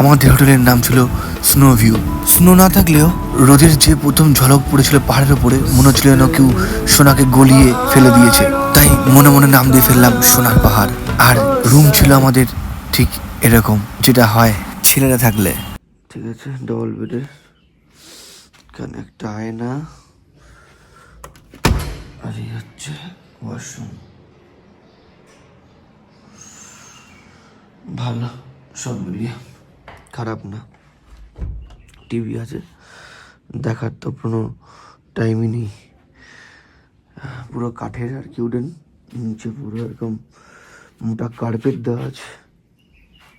আমাদের হোটেলের নাম ছিল স্নো ভিউ স্নো না থাকলেও রোদের যে প্রথম ঝলক পড়েছিল পাহাড়ের উপরে, মনে হচ্ছিল যেন কেউ সোনাকে গলিয়ে ফেলে দিয়েছে। তাই মনে মনে নাম দিয়ে ফেললাম সোনার পাহাড়। আর রুম ছিল আমাদের ঠিক এরকম, যেটা হয় ছেলেরা থাকলে। ঠিক আছে ডবল বেডের এখানে একটা আয়না। আর হচ্ছে ওয়াশরুম ভালো, সব মিলিয়ে খারাপ না। টিভি আছে, দেখার তো কোনো টাইমই নেই। পুরো কাঠের আর কি উডেন নিচে পুরো এরকম মোটা কার্পেট দেওয়া আছে।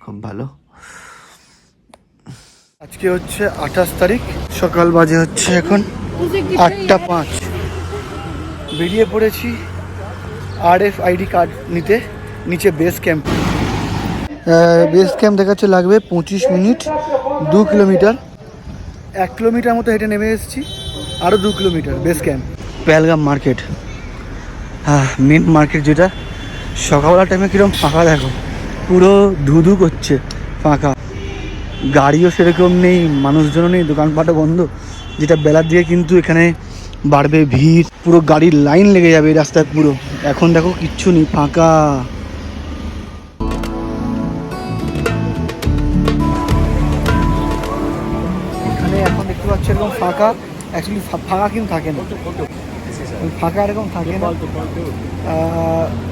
খুব ভালো। আজকে হচ্ছে আঠাশ তারিখ, সকাল বাজে হচ্ছে এখন আটটা পাঁচ। বেরিয়ে পড়েছি আর এফ আইডি কার্ড নিতে, নিচে বেস ক্যাম্প বেস ক্যাম্প দেখাচ্ছে লাগবে পঁচিশ মিনিট, দু কিলোমিটার। এক কিলোমিটার মতো হেঁটে নেমে এসেছি আরও দু kilometre base camp Pahalgam market হ্যাঁ মেন মার্কেট যেটা, সকালবেলা টাইমে কীরকম ফাঁকা দেখো, পুরো ধুধু করছে, ফাঁকা। গাড়িও সেরকম নেই, মানুষজনও নেই, দোকানপাটও বন্ধ, যেটা বেলার দিকে কিন্তু এখানে বাড়বে ভিড়, পুরো গাড়ির লাইন লেগে যাবে রাস্তায় পুরো। এখন দেখো কিচ্ছু নেই, ফাঁকা। পাচ্ছি এরকম ফাঁকা অ্যাকচুয়ালি ফাঁকা কিন্তু থাকে না। ফাঁকা এরকম থাকে না।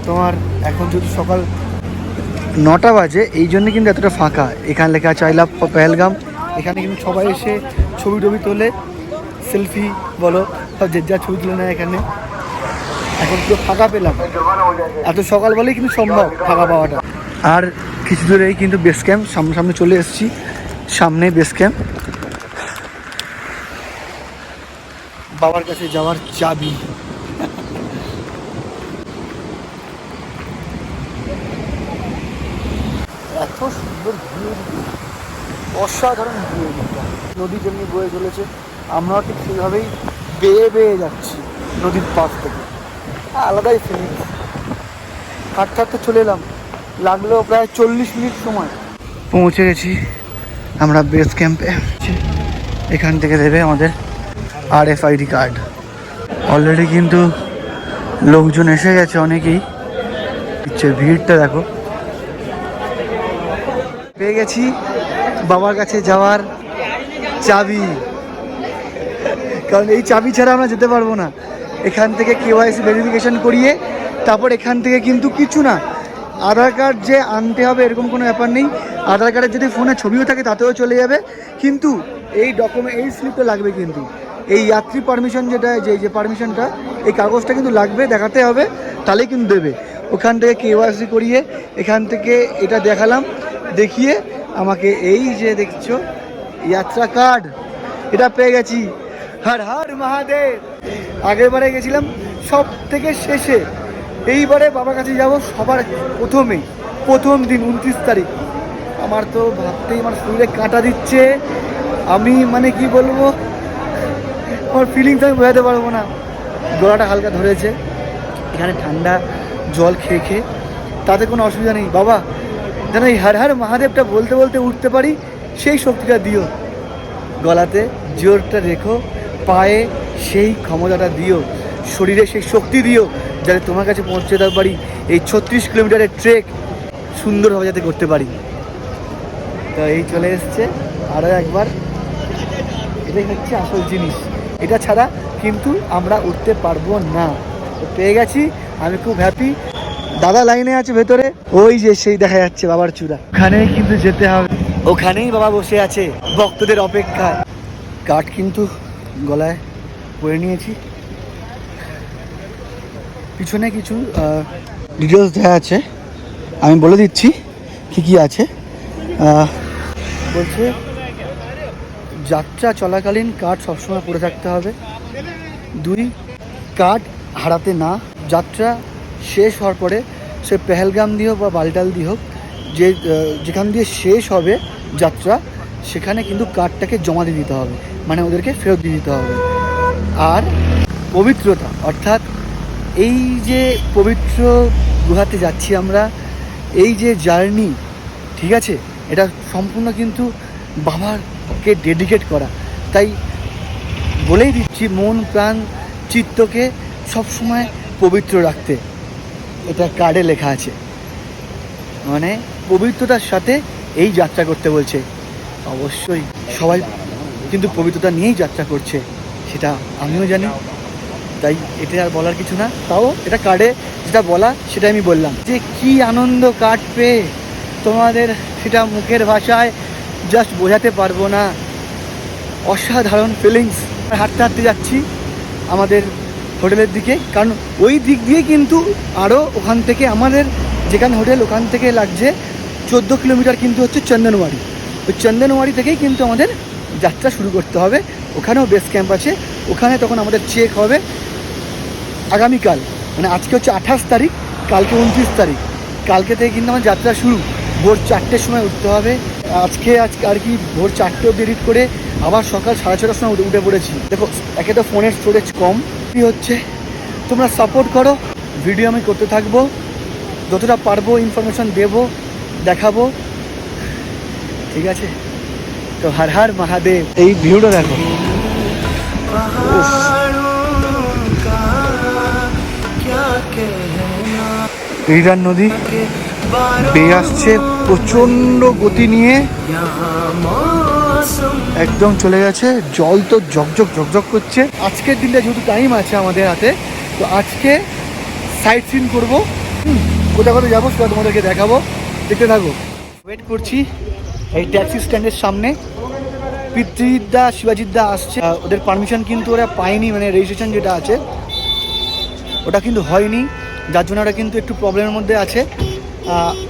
তোমার এখন যদি সকাল নটা বাজে, এই জন্য কিন্তু এতটা ফাঁকা। এখানে লেখা আছে আই লাভ পেহেলগাম এখানে কিন্তু সবাই এসে ছবি টবি তোলে সেলফি বলো, সব যে যা ছবি তুলে নেয় এখানে। এখন পুরো ফাঁকা পেলাম। এত সকাল বলেই কিন্তু সম্ভব ফাঁকা পাওয়াটা। আর কিছু দূরেই কিন্তু বেস ক্যাম্প সামনে সামনে চলে এসেছি। সামনে বেস ক্যাম্প বাবার কাছে যাওয়ার চাবি। এত সুন্দর অসাধারণ নদী যেমনি বয়ে চলেছে, আমরাও ঠিক সেইভাবেই বেয়ে বেয়ে যাচ্ছি নদীর পাশ থেকে। আলাদাই ফিলিং হাঁটতে হাঁটতে চলে এলাম। লাগল প্রায় চল্লিশ মিনিট সময়। পৌঁছে গেছি আমরা বেস ক্যাম্পে এখান থেকে দেবে আমাদের R F ID card already কিন্তু লোকজন এসে গেছে অনেকেই। ইচ্ছে ভিড়টা দেখো। পেয়ে গেছি বাবার কাছে যাওয়ার চাবি। কারণ এই চাবি ছাড়া আমরা যেতে পারব না। এখান থেকে কেওয়াইসি ভেরিফিকেশন করিয়ে তারপর এখান থেকে কিন্তু কিছু না। আধার কার্ড যে আনতে হবে এরকম কোনো ব্যাপার নেই। আধার কার্ডের যদি ফোনে ছবিও থাকে তাতেও চলে যাবে। কিন্তু এই ডকুমেন্ট এই স্লিপটা লাগবে কিন্তু। এই যাত্রী পারমিশন যেটা, যে যে পারমিশনটা এই কাগজটা কিন্তু লাগবে, দেখাতে হবে তাহলেই কিন্তু দেবে। ওখান থেকে কেওয়াইসি করিয়ে, এখান থেকে এটা দেখালাম, দেখিয়ে আমাকে এই যে দেখছ, যাত্রা কার্ড এটা পেয়ে গেছি। হর হর মহাদেব। আগের বারে গেছিলাম সব থেকে শেষে। এইবারে বাবার কাছে যাব সবার প্রথমেই প্রথম দিন উনত্রিশ তারিখ। আমার তো ভাবতেই, আমার শরীরে কাঁটা দিচ্ছে। আমি মানে কি বলব আমার ফিলিংস আমি বোঝাতে পারব না। গলাটা হালকা ধরেছে, এখানে ঠান্ডা জল খেয়ে খেয়ে, তাতে কোনো অসুবিধা নেই। বাবা, যেন এই হর হার মহাদেবটা বলতে বলতে উঠতে পারি, সেই শক্তিটা দিও। গলাতে জোরটা রেখো, পায়ে সেই ক্ষমতাটা দিও, শরীরে সেই শক্তি দিও, যাতে তোমার কাছে পৌঁছে যেতে পারি। এই ছত্রিশ কিলোমিটারের ট্রেক সুন্দরভাবে যাতে করতে পারি। তো এই চলে এসছে আরও একবার। এটাই হচ্ছে আসল জিনিস। এটা ছাড়া কিন্তু আমরা উঠতে পারব না। পেয়ে গেছি, আমি খুব হ্যাপি দাদা লাইনে আছে ভেতরে, ওই যে সেই দেখা যাচ্ছে বাবার চূড়া। ওখানেই কিন্তু যেতে হবে। ওখানেই বাবা বসে আছে ভক্তদের অপেক্ষায়। কাঠ কিন্তু গলায় পরে নিয়েছি। পিছনে কিছু ডিটেলস দেওয়া আছে। আমি বলে দিচ্ছি কী কী আছে। বলছে যাত্রা চলাকালীন কার্ড সবসময় পড়ে থাকতে হবে। দুই, কার্ড হারাতে না। যাত্রা শেষ হওয়ার পরে সে পেহেলগাম দিয়ে হোক বা বালটাল দিয়ে হোক, যে যেখান দিয়ে শেষ হবে যাত্রা, সেখানে কিন্তু কার্ডটাকে জমা দিয়ে দিতে হবে। মানে ওদেরকে ফেরত দিয়ে দিতে হবে। আর পবিত্রতা, অর্থাৎ এই যে পবিত্র গুহাতে যাচ্ছি আমরা, এই যে জার্নি, ঠিক আছে? এটা সম্পূর্ণ কিন্তু বাবাকে ডেডিকেট করা। তাই বলেই দিচ্ছি, মন, প্রাণ, চিত্তকে সবসময় পবিত্র রাখতে। এটা কার্ডে লেখা আছে। মানে পবিত্রতার সাথে এই যাত্রা করতে বলছে। অবশ্যই সবাই কিন্তু পবিত্রতা নিয়েই যাত্রা করছে, সেটা আমিও জানি। তাই এটা আর বলার কিছু না। তাও এটা কার্ডে যেটা বলা সেটা আমি বললাম। যে কি আনন্দ পেয়ে তোমাদের সেটা মুখের ভাষায় জাস্ট বোঝাতে পারব না। অসাধারণ ফিলিংস হাঁটতে হাঁটতে যাচ্ছি আমাদের হোটেলের দিকে। কারণ ওই দিক দিয়ে কিন্তু আরও ওখান থেকে আমাদের যেখানে হোটেল, ওখান থেকে লাগছে চোদ্দ কিলোমিটার কিন্তু হচ্ছে চন্দনওয়াড়ি। ওই চন্দনওয়াড়ি থেকেই কিন্তু আমাদের যাত্রা শুরু করতে হবে। ওখানেও বেস ক্যাম্প আছে। ওখানে তখন আমাদের চেক হবে আগামীকাল। মানে আজকে হচ্ছে আঠাশ তারিখ, কালকে উনত্রিশ তারিখ। কালকে থেকে কিন্তু আমার যাত্রা শুরু। ভোর চারটের সময় উঠতে হবে। আজকে আজকে আর কি ভোর চারটে অব্দি এডিট করে আবার সকাল সাড়ে ছটার সময় উঠে উঠে পড়েছি দেখো একে তো ফোনের স্টোরেজ কম কি হচ্ছে তোমরা সাপোর্ট করো ভিডিও আমি করতে থাকব যতটা পারব ইনফরমেশন দেবো দেখাবো ঠিক আছে তো হর হর মহাদেব এই ভিউটা দেখো রিডার নদী বেয়ে আসছে প্রচণ্ড গতি নিয়ে। একদম চলে গেছে, জল তো ঝকঝক ঝকঝক করছে। আজকের দিনটা যেহেতু টাইম আছে আমাদের হাতে, তো আজকে সাইট সিন করব। কোথাও কোথাও যাব সেটা তোমাদেরকে দেখাবো। দেখতে থাকো। ওয়েট করছি এই ট্যাক্সি স্ট্যান্ডের সামনে। পিতৃদা শিবাজিদ্দা আসছে। ওদের পারমিশন কিন্তু ওরা পায়নি মানে রেজিস্ট্রেশন যেটা আছে, ওটা কিন্তু হয়নি। যার জন্য ওরা কিন্তু একটু প্রবলেমের মধ্যে আছে।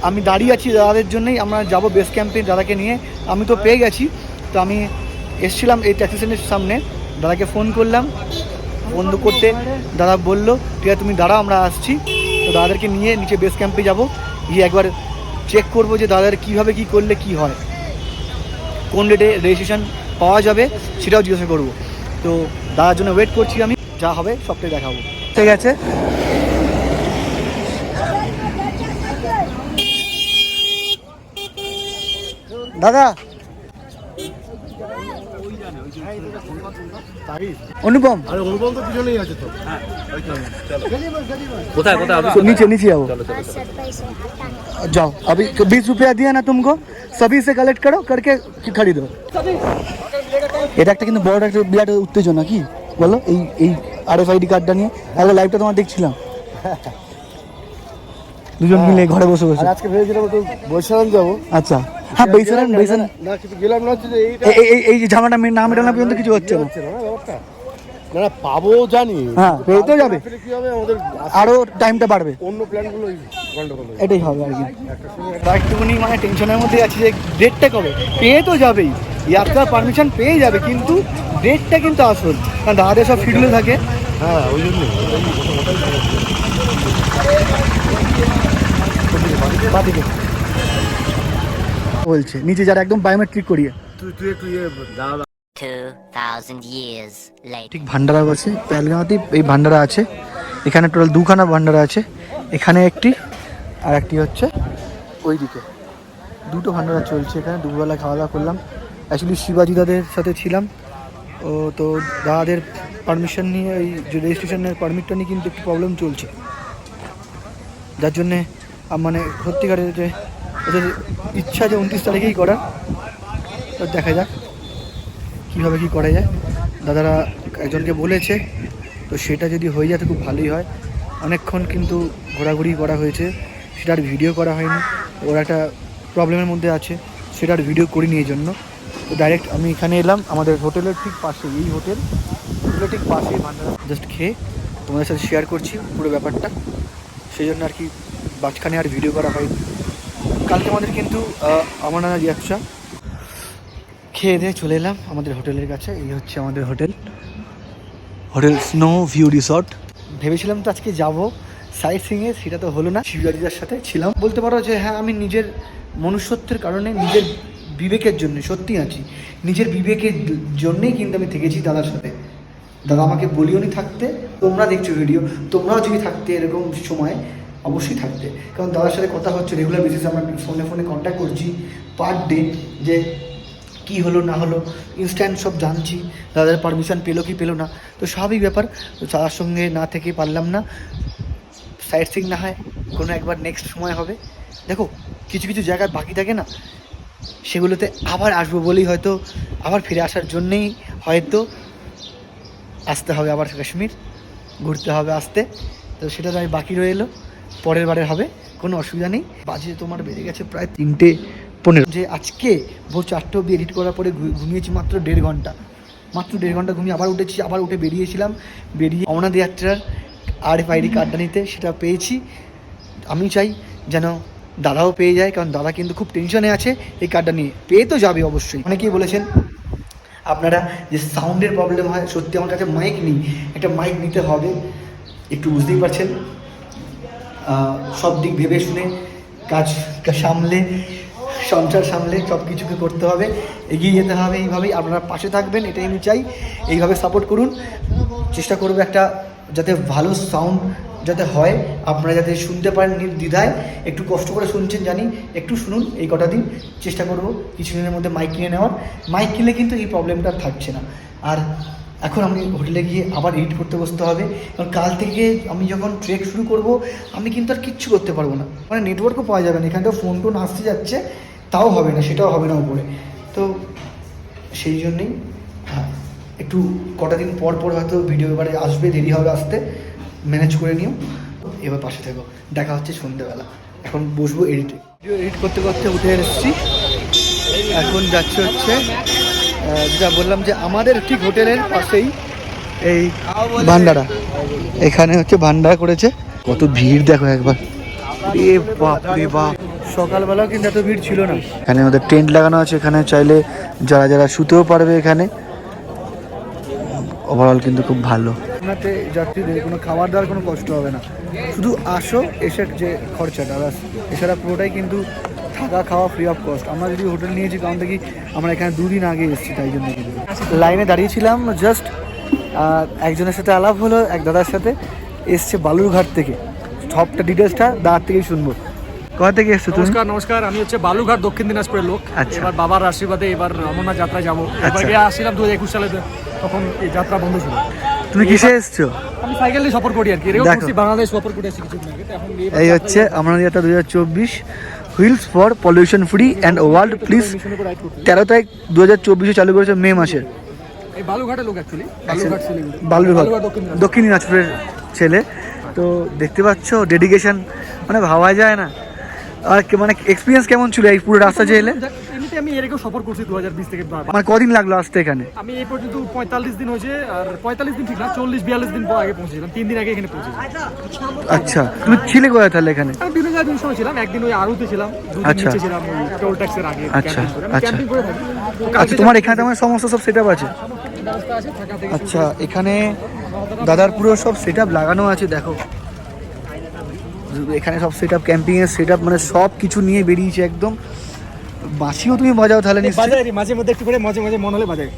আমি দাঁড়িয়ে আছি দাদাদের জন্যই, আমরা যাব বেস ক্যাম্পে দাদাকে নিয়ে। আমি তো পেয়ে গেছি, তো আমি এসছিলাম এই ট্যাক্সি স্ট্যান্ডের সামনে। দাদাকে ফোন করলাম ফোন করতে দাদা বলল ঠিক আছে তুমি দাঁড়াও, আমরা আসছি। তো দাদাদেরকে নিয়ে নিচে বেস ক্যাম্পে যাব। গিয়ে একবার চেক করব যে দাদার কীভাবে, কী করলে, কি হয়। কোন ডেটে রেজিস্ট্রেশন পাওয়া যাবে, সেটাও জিজ্ঞাসা করব। তো দাদার জন্য ওয়েট করছি আমি, যা হবে, সবটাই দেখাবো। ঠিক আছে। দাদা অনুপম আরে অনুপম তো পিছনেই আছে তো কোথায় কোথায় तो नीचे नीचे आओ जाओ अभी बीस रुपया दिया ना तुमको सभी से कलेक्ट करो करके खरीदो এটা একটা কিন্তু বড় একটা বিরাট উত্তেজনা কি বলো এই এই আর এফ আইডি কার্ডটা নিয়ে আগে লাইভটা তোমার দেখছিলাম দুজন মিলে ঘরে বসে বসে আর আজকে ভেবেছিলাম একটু বৈশালন যাবো আচ্ছা হ্যাঁ বেসান না কিন্তু গেলাম না হচ্ছে এই এই ঝামেলাটা মেয়ে না মেটানো পর্যন্ত কিছু হচ্ছে না। না ব্যাপারটা। পাবো জানি। হ্যাঁ, যাবে। আসলে কি হবে? আমাদের আরও টাইমটা বাড়বে। অন্য প্ল্যানগুলো গন্ডগোল এটাই হবে আর কি। একটুখানি মানে টেনশনের মধ্যে আছে যে ডেটটা কবে? পেয়ে তো যাবেই। যাত্রার পারমিশন পেয়ে যাবে কিন্তু ডেটটা কিন্তু আসল। কারণ দাদাদের সব শিডিউলে থাকে। হ্যাঁ ওই বাদিকে বলছে নিচে যারা একদম বায়োমেট্রিক করিয়ে। তুই তুই একটু ইয়ে দাদা 2,000 years later. ঠিক ভান্ডারা আছে পেলগাঁওতেই এই ভান্ডারা আছে এখানে টোটাল দুখানা ভান্ডারা আছে এখানে একটি আর একটি হচ্ছে ওইদিকে। দুটো ভান্ডারা চলছে এখানে দুবেলা খাওয়া দাওয়া করলাম। অ্যাকচুয়ালি শিবাজি দাদের সাথে ছিলাম। ও তো দাদাদের পারমিশন নিয়ে ওই যে রেজিস্ট্রেশনের পারমিটটা নিয়ে কিন্তু একটু প্রবলেম চলছে। যার জন্যে মানে সত্যিকারের যে ওদের ইচ্ছা যে উনত্রিশ তারিখেই করার তো দেখা যাক কীভাবে কী করা যায়। দাদারা একজনকে বলেছে, তো সেটা যদি হয়ে যায় তো খুব ভালোই হয়। অনেকক্ষণ কিন্তু ঘোরাঘুরি করা হয়েছে সেটার ভিডিও করা হয়নি। ওরা একটা প্রবলেমের মধ্যে আছে সেটার ভিডিও করিনি এই জন্য। তো ডাইরেক্ট আমি এখানে এলাম, আমাদের হোটেলের ঠিক পাশে, এই হোটেল হোটেলের ঠিক পাশে ভান্ডারা জাস্ট খেয়ে তোমাদের সাথে শেয়ার করছি পুরো ব্যাপারটা। সেই জন্য আর কি মাঝখানে আর ভিডিও করা হয়নি। কালকে আমাদের কিন্তু আমার অমরনাথ যাত্রা খেয়ে দিয়ে চলে এলাম আমাদের হোটেলের কাছে, এই হচ্ছে আমাদের hotel. Hotel snow view resort. ভেবেছিলাম তো আজকে যাব সাইট সিংয়ে সেটা তো হলো না। শিবজারিদার সাথে ছিলাম। বলতে পারো যে হ্যাঁ আমি নিজের মনুষ্যত্বের কারণে, নিজের বিবেকের জন্য, সত্যি আছি, নিজের বিবেকের জন্যেই কিন্তু আমি থেকেছি দাদার সাথে। দাদা আমাকে বলিওনি থাকতে, তোমরা দেখছ ভিডিও তোমরাও যদি থাকতে এরকম সময় অবশ্যই থাকতে কারণ দাদার সাথে কথা হচ্ছে রেগুলার বেসিসে আমরা ফোনে ফোনে কন্ট্যাক্ট করছি পার ডে যে কি হলো, না হলো ইনস্ট্যান্ট সব জানছি, দাদার পারমিশন পেল কি পেল না। তো স্বাভাবিক ব্যাপার, তো তার সঙ্গে না থেকে পারলাম না সাইড সিং না হয়, কোনো একবার নেক্সট সময় হবে। দেখো, কিছু কিছু জায়গায় বাকি থাকে না, সেগুলোতে আবার আসব বলেই হয়তো আবার ফিরে আসার জন্যেই হয়তো আসতে হবে আবার কাশ্মীর, ঘুরতে হবে আসতে। তো সেটা তো আমি বাকি রয়ে এলো পরের বারে হবে কোনো অসুবিধা নেই। বাজে তোমার বেড়ে গেছে প্রায় তিনটে পনেরো। যে আজকে ভোর চারটে অবধি এডিট করার পরে ঘুমিয়েছি মাত্র দেড় ঘণ্টা। মাত্র দেড় ঘণ্টা ঘুমিয়ে আবার উঠেছি আবার উঠে বেরিয়েছিলাম। বেরিয়ে অমরনাথ যাত্রার আর এফ আইডি কার্ডটা নিতে সেটা পেয়েছি। আমি চাই যেন দাদাও পেয়ে যায় কারণ দাদা কিন্তু খুব টেনশনে আছে এই কার্ডটা নিয়ে। পেয়ে তো যাবে অবশ্যই। অনেকেই বলেছেন আপনারা যে সাউন্ডের প্রবলেম হয় সত্যি আমার কাছে মাইক নেই। একটা মাইক নিতে হবে। একটু বুঝতেই পারছেন? সব দিক ভেবে শুনে কাজ সামলে, সংসার সামলে সব কিছুকে করতে হবে, এগিয়ে যেতে হবে এইভাবেই। আপনারা পাশে থাকবেন, এটাই আমি চাই। এইভাবে সাপোর্ট করুন। চেষ্টা করব একটা যাতে ভালো সাউন্ড যাতে হয়, আপনারা যাতে শুনতে পারেন নির্দ্বিধায়। একটু কষ্ট করে শুনছেন, জানি, একটু শুনুন এই কটা দিন। চেষ্টা করব, কিছুদিনের মধ্যে মাইক কিনে নেওয়ার। মাইক কিনলে কিন্তু এই প্রবলেমটা থাকছে না। আর এখন আমি হোটেলে গিয়ে আবার এডিট করতে বসতে হবে। কারণ কাল থেকে আমি যখন ট্রেক শুরু করব, আমি কিন্তু আর কিচ্ছু করতে পারব না। মানে নেটওয়ার্কও পাওয়া যাবে না এখানটা ফোন টোন আসতে যাচ্ছে, তাও হবে না, সেটাও হবে না উপরে। তো সেই জন্যেই হ্যাঁ একটু কটা দিন পর পর হয়তো ভিডিও এবারে আসবে, দেরি হবে আসতে ম্যানেজ করে নিও। এবার পাশে থেকো, দেখা হচ্ছে সন্ধ্যেবেলা এখন বসবো এডিটে ভিডিও এডিট করতে করতে উঠে এসেছি। এখন যাচ্ছে হচ্ছে যেটা বললাম যে আমাদের ঠিক হোটেলের পাশেই এই ভান্ডারা। এখানে হচ্ছে ভান্ডারা করেছে। কত ভিড় দেখো একবার। এ বাপ রে বাপ। সকালবেলাও কিন্তু এত ভিড় ছিল না। এখানে ওদের টেন্ট লাগানো আছে। এখানে চাইলে যারা যারা শুতেও পারবে এখানে। ওভারঅল কিন্তু খুব ভালো। আপনাতে যাত্রীদের কোনো খাবার দাওয়ার কোনো কষ্ট হবে না। শুধু আসো এসে যে খরচাটা ব্যাস। এছাড়া পুরোটাই কিন্তু থাকা খাওয়া ফ্রি অফ কস্ট আমরা যদি হোটেল নিয়েছি কারণ দেখি আমরা এখানে দুদিন আগে এসেছি তাই জন্য কিন্তু লাইনে দাঁড়িয়েছিলাম জাস্ট একজনের সাথে আলাপ হলো এক দাদার সাথে। এসছে বালুরঘাট থেকে। সবটা ডিটেলসটা দাদার থেকেই শুনব। কোথা থেকে এসছো নমস্কার নমস্কার। আমি হচ্ছে বালুঘাট দক্ষিণ দিনাজপুরের লোক। আচ্ছা। এবার বাবার আশীর্বাদে এবার অমরনাথ যাত্রা যাব। এবার আচ্ছা। গিয়ে আসছিলাম দু হাজার একুশ সালে তখন এই যাত্রা বন্ধ ছিল। তুমি কিসে এসছো? আমি সাইকেল নিয়ে সফর করি আর কি। বাংলাদেশ সফর করে তো এখন এই হচ্ছে আমরা যাত্রা দু হাজার চব্বিশ। Wheels for pollution free and world please. তেরো তারিখ দু হাজার চব্বিশে চালু করেছে মে মাসে। এই বালুঘাটের লোক অ্যাকচুয়ালি বালুঘাট বালুরঘাট দক্ষিণ দিনাজপুরের ছেলে। তো দেখতে পাচ্ছ ডেডিকেশন মানে ভাবা যায় না। আর কে- মানে এক্সপিরিয়েন্স কেমন ছিল এই পুরো রাস্তা যে এলে? আমি এর আগেও সফর করছি দু হাজার বিশ থেকে আমার কদিন লাগল আসতে এখানে? আমি এই পর্যন্ত পঁয়তাল্লিশ দিন হয়েছে আর পঁয়তাল্লিশ দিন ঠিক না চল্লিশ বিয়াল্লিশ দিন পর আগে পৌঁছেছিলাম তিন দিন আগে এখানে পৌঁছেছি আচ্ছা তুমি ছিলে কোথায় তাহলে এখানে? আমি বিভিন্ন জায়গায় বিভিন্ন সময় ছিলাম একদিন ওই আরুতে ছিলাম আচ্ছা। ছিলাম ওই টোল ট্যাক্সের আগে আচ্ছা, আচ্ছা। আচ্ছা তোমার এখানে তোমার সমস্ত সব সেট আছে? আছে আচ্ছা এখানে দাদার পুরো সব সেট লাগানো আছে দেখো। এখানে সব সেট আপ ক্যাম্পিংয়ের সেট মানে সব কিছু নিয়ে বেরিয়েছে একদম। বাঁশিও তুমি বাজাও তাহলে বাজাই মাঝে মধ্যে একটু করে মাঝে মাঝে মন হলে বাজাই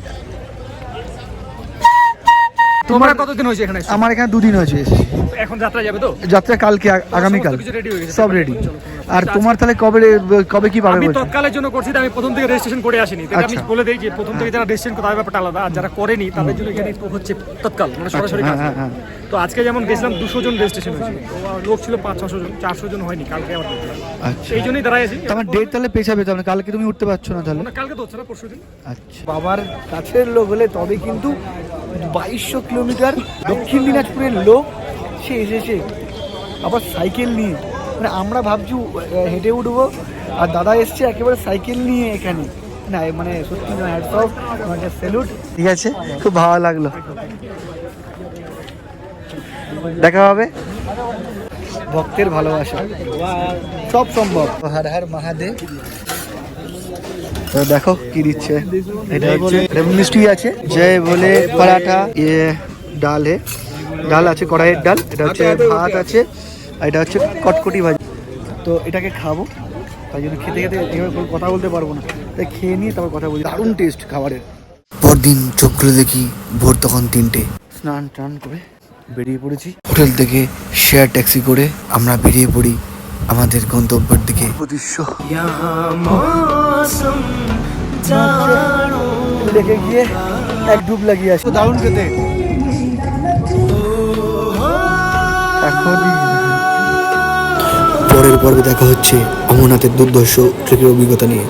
তোমার কতদিন হয়েছে এখানে আমার এখানে দুদিন হয়েছে এখন যাত্রা যাবে তো? যাত্রা কালকে আগামীকাল হয়ে। সব রেডি আর তোমার তাহলে কবে কবে কি পাবে আমি তৎকালের জন্য করছি আমি প্রথম থেকে রেজিস্ট্রেশন করে আসিনি। তাই আমি আচ্ছা। বলে দিই যে প্রথম থেকে যারা রেজিস্ট্রেশন করে তাদের ব্যাপারটা আলাদা। আর যারা করেনি তাদের জন্য এখানে হচ্ছে তৎকাল মানে সরাসরি হ্যাঁ, কাজ হ্যাঁ, হ্যাঁ। তো আজকে যেমন গেছিলাম দুশো জন রেজিস্ট্রেশন আর লোক ছিল পাঁচ ছশো জন চারশো জন হয়নি কালকে আমার। আচ্ছা। এই জন্যই দাঁড়াই আছি। তোমার ডেট তাহলে পেছাবে তাহলে। কালকে তুমি উঠতে পারছ না তাহলে? কালকে তো হচ্ছে না পরশু দিন। আচ্ছা। বাবার কাছের লোক হলে তবে কিন্তু বাইশশো কিলোমিটার দক্ষিণ দিনাজপুরের লোক সে এসেছে আবার সাইকেল নিয়ে মানে আমরা ভাবছি হেঁটে উঠবো আর দাদা এসছে একেবারে সাইকেল নিয়ে এখানে। না মানে সত্যি না হ্যাটস অফ মানে স্যালুট ঠিক আছে খুব ভালো লাগল। দেখা হবে। ভক্তের ভালোবাসা। সব সম্ভব। হর হর মহাদেব। তো দেখো কি দিচ্ছে। এটা হচ্ছে মিষ্টি আছে জয় বলে পরাঠা ইয়ে ডাল হে। ডাল আছে কড়াইয়ের ডাল এটা হচ্ছে ভাত আছে আর এটা হচ্ছে কটকটি ভাজি। তো এটাকে খাব তাই জন্য খেতে খেতে এভাবে কোনো কথা বলতে পারব না। তাই খেয়ে নিয়ে তারপর কথা বলি। দারুণ টেস্ট খাবারের। পরদিন চোখ খুলে দেখি ভোর তখন তিনটে। স্নান টান করে বেরিয়ে পড়েছি। হোটেল থেকে শেয়ার ট্যাক্সি করে আমরা বেরিয়ে পড়ি আমাদের গন্তব্যের দিকে। দৃশ্য লেকে গিয়ে এক ডুব লাগিয়ে আসো। দারুণ খেতে। পরের পর্বে দেখা হচ্ছে অমরনাথের দুর্ধর্ষ ট্রেকের অভিজ্ঞতা নিয়ে।